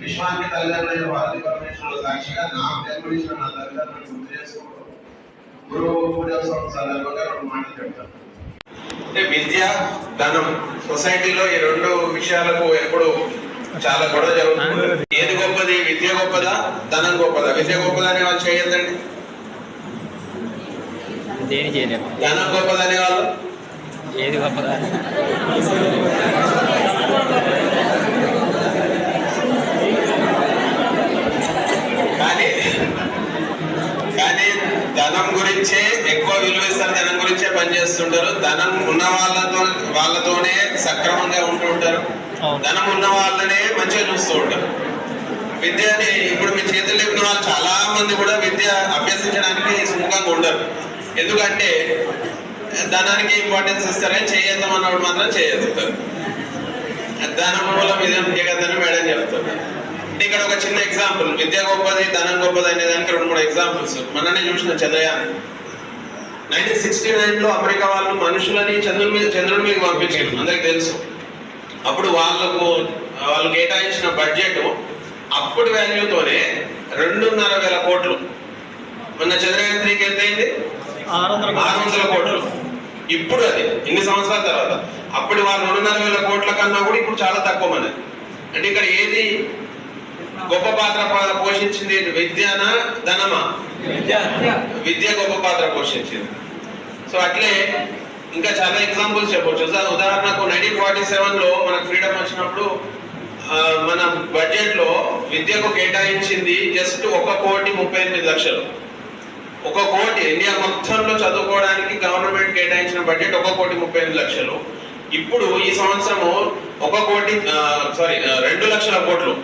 విశ్వానికి తల్లిదండ్రులైన భారతీ పరమేశ్వరుడు సాక్షిగా నా జన్మనిచ్చిన నా తల్లిదండ్రులను గుర్తు చేసుకోవడం గురువు పూజ సందర్భంగా రెండు మాటలు చెప్తాను అంటే విద్య ధనం సొసైటీలో ఈ రెండు విషయాలకు ఎప్పుడు చాలా గొడవ జరుగుతుంది. గొప్పది విద్య గొప్పదా? ధనం గొప్పదా? విద్య గొప్పదా అనే వాళ్ళు చేయొద్దండి. ధనం గొప్పదనే వాళ్ళు? ఏది గొప్పదా? కానీ కానీ ధనం గురించే ఎక్కువ విలువ ఇస్తారు ధనం గురించే పనిచేస్తుంటారు ధనం ఉన్న వాళ్ళతో వాళ్ళతోనే సక్రమంగా ఉంటూ ఉంటారు. ధనం ఉన్న వాళ్ళనే మంచిగా చూస్తూ ఉంటారు. విద్యని ఇప్పుడు మీ చేతుల్లో ఉన్న చాలా మంది కూడా విద్య అభ్యసించడానికి సుముఖంగా ఉండరు. ఎందుకంటే ధనానికి ఇంపార్టెన్స్ ఇస్తారని చేయొద్దాం అన్నప్పుడు మాత్రం చేయగలుగుతారు ధనం మూలం ఇది జగత్తని మేడం చెప్తున్నారు ఇక్కడ ఒక చిన్న ఎగ్జాంపుల్ విద్య గొప్పది ధనం గొప్పది అనే దానికి రెండు మూడు ఎగ్జాంపుల్స్ మొన్ననే చూసిన చంద్రయాన్. నైన్టీన్ సిక్స్టీ నైన్లో అమెరికా వాళ్ళు మనుషులని చంద్రుని మీద చంద్రుని మీద పంపించారు. అందరికి తెలుసు. అప్పుడు వాళ్ళకు వాళ్ళు కేటాయించిన బడ్జెట్ అప్పుడు వాల్యూతోనే రెండున్నర వేల కోట్లు. మొన్న చంద్రయాన్ త్రీకి ఎంత అయింది ఆరు వందల కోట్లు. ఇప్పుడు అది ఇన్ని సంవత్సరాల తర్వాత. అప్పుడు వాళ్ళు రెండున్నర వేల కోట్ల కన్నా కూడా ఇప్పుడు చాలా తక్కువ మనది అంటే ఇక్కడ ఏది గొప్ప పాత్ర పోషించింది విద్యనా ధనమా? విద్య. గొప్ప పాత్ర పోషించింది. సో అట్లే ఇంకా చాలా ఎగ్జాంపుల్స్ చెప్పొచ్చు. ఉదా- ఉదాహరణకు నైన్టీన్ ఫార్టీ సెవెన్లో మనకు ఫ్రీడమ్ వచ్చినప్పుడు మన బడ్జెట్లో విద్యకు కేటాయించింది జస్ట్ ఒక కోటి ముప్పై ఎనిమిది లక్షలు. ఒక కోటి ఇండియా మొత్తంలో చదువుకోవడానికి గవర్నమెంట్ కేటాయించిన బడ్జెట్ ఒక కోటి ముప్పై ఎనిమిది లక్షలు. ఇప్పుడు ఈ సంవత్సరము ఒక కోటి సారీ రెండు లక్షల కోట్లు.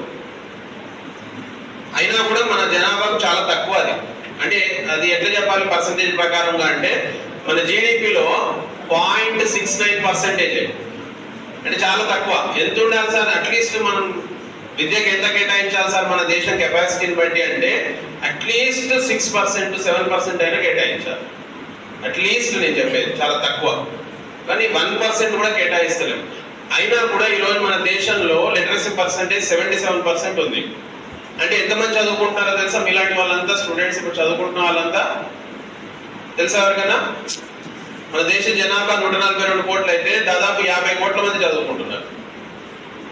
అయినా కూడా మన జనాభాకు చాలా తక్కువ అది. అంటే అది ఎట్లా చెప్పాలి పర్సంటేజ్ ప్రకారంగా అంటే మన జీడిపిలో పాయింట్ సిక్స్ నైన్ పర్సెంటేజ్ అంటే చాలా తక్కువ. ఎంత ఉండాలి సార్? అట్లీస్ట్ మనం విద్యకి ఎంత కేటాయించాలి సార్? మన దేశం కెపాసిటీని బట్టి అంటే at least six percent seven percent అయినా కేటాయించాలి. అట్లీస్ట్ నేను చెప్పేది చాలా తక్కువ. కానీ వన్ పర్సెంట్ కూడా కేటాయిస్తలేం. అయినా కూడా ఈరోజు మన దేశంలో literacy percentage seventy seven percent ఉంది. అంటే ఎంతమంది చదువుకుంటున్నారో తెలుసా? మీలాంటి వాళ్ళంతా స్టూడెంట్స్ ఇప్పుడు చదువుకుంటున్న వాళ్ళంతా. తెలుసా ఎవరికైనా మన దేశ జనాభా నూట నలభై రెండు కోట్లు అయితే దాదాపు యాభై కోట్ల మంది చదువుకుంటున్నారు.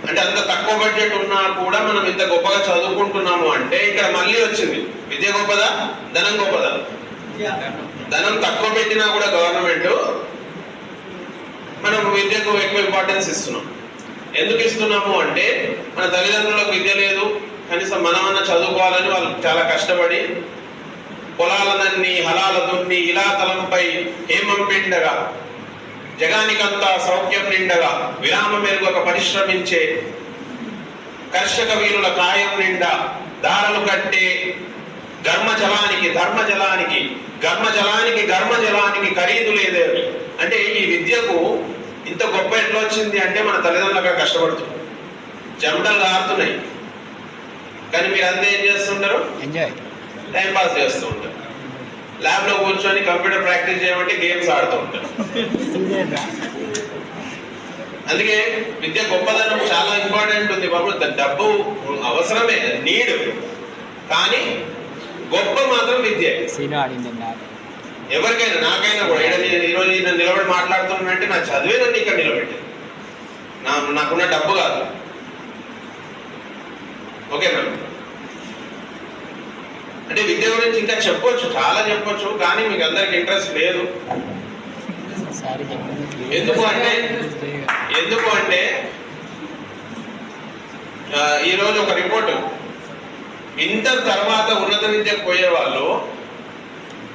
అంటే అంత తక్కువ బడ్జెట్ ఉన్నా కూడా మనం ఇంత గొప్పగా చదువుకుంటున్నాము అంటే ఇక్కడ మళ్ళీ వచ్చింది. విద్య గొప్పదా? ధనం గొప్పదా? ధనం తక్కువ పెట్టినా కూడా గవర్నమెంట్ మనం విద్యకు ఎక్కువ ఇంపార్టెన్స్ ఇస్తున్నాం. ఎందుకు ఇస్తున్నాము అంటే మన తల్లిదండ్రులకు విద్య లేదు. కనీసం మనమన్నా చదువుకోవాలని వాళ్ళు చాలా కష్టపడి పొలాలనన్నీ హలాల దున్ని ఇలా తలంపై హేమం పిండగా జగానికంతా సౌఖ్యం నిండగా విరామ మెరుగక పరిశ్రమించే కర్షక వీరుల కాయం నిండా దారలు కట్టే ధర్మజలానికి జలానికి ధర్మజలానికి గర్మ జలానికి గర్మ జలానికి ఖరీదు లేదే. అంటే ఈ విద్యకు ఇంత గొప్ప ఎట్లా వచ్చింది అంటే మన తల్లిదండ్రులుగా కష్టపడుతుంది చెమటలు కారుతున్నాయి కానీ మీరు అంతా ఏం చేస్తుంటారు? ఎంజాయ్ టైం పాస్ చేస్తూ ఉంటారు. ల్యాబ్లో కూర్చొని కంప్యూటర్ ప్రాక్టీస్ చేయమంటే గేమ్స్ ఆడుతూ ఉంటారు. అందుకే విద్య గొప్పదనం చాలా ఇంపార్టెంట్ ఉంది బాబు. డబ్బు అవసరమే నీడ్. కానీ గొప్ప మాత్రం విద్య. ఎవరికైనా నాకైనా కూడా. ఈరోజు నేను నిలబడి మాట్లాడుతున్నానంటే నా చదివే నన్ను ఇక్కడ నిలబెట్టి నా నాకున్న డబ్బు కాదు. Okay madam. అంటే విద్య గురించి ఇంకా చెప్పొచ్చు చాలా చెప్పొచ్చు కానీ మీకు అందరికి ఇంట్రెస్ట్ లేదు. ఎందుకు అంటే ఎందుకు అంటే ఆ, ఈ రోజు ఒక రిపోర్ట్ ఇంటర్ తర్వాత ఉన్నత విద్యకు పోయే వాళ్ళు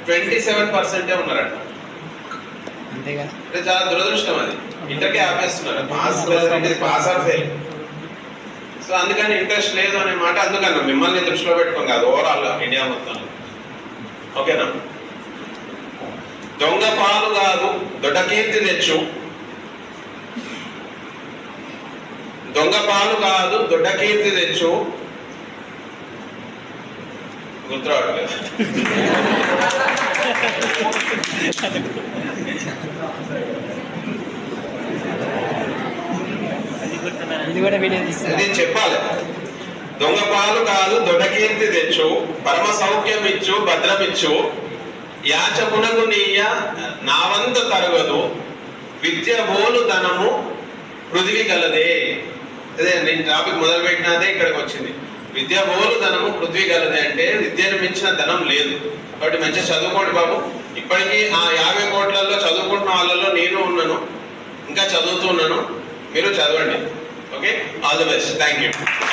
ట్వంటీ సెవెన్ పర్సెంటే ఉన్నారంట. చాలా దురదృష్టం అది. ఇంటర్కే ఆపేస్తున్నారు. Pass pass or fail so అందుకని ఇంట్రెస్ట్ లేదు అనే మాట అందుకన్నా మిమ్మల్ని దృష్టిలో పెట్టుకోం కాదు ఓవరాల్ ఇండియా మొత్తం. ఓకేనా? దొంగ పాలు కాదు దొడ్డ కీర్తి తెచ్చు. దొంగ పాలు కాదు దొడ్డ కీర్తి తెచ్చు. గుర్తురావట్లేదు. ఇది కూడా వీడియో ఇది చెప్పాలి. దొంగ పాలు కాదు దొడకీర్తి తెచ్చు పరమ సౌఖ్యం ఇచ్చు భద్రమిచ్చు యాచకునకు నీయ నావంత తరగదు. విద్య బోలు ధనము పృథివి గలదే. అదే నేను టాపిక్ మొదలు పెట్టినదే ఇక్కడికి వచ్చింది. విద్య బోలు ధనము పృథ్వీ గలదే అంటే విద్యను మించిన ధనం లేదు. కాబట్టి మంచిగా చదువుకోండి బాబు. ఇప్పటికీ ఆ యాభై కోట్లలో చదువుకుంటున్న వాళ్ళలో నేను ఉన్నాను. ఇంకా చదువుతున్నాను మీరు చదవండి. Okay? All the best. Thank you.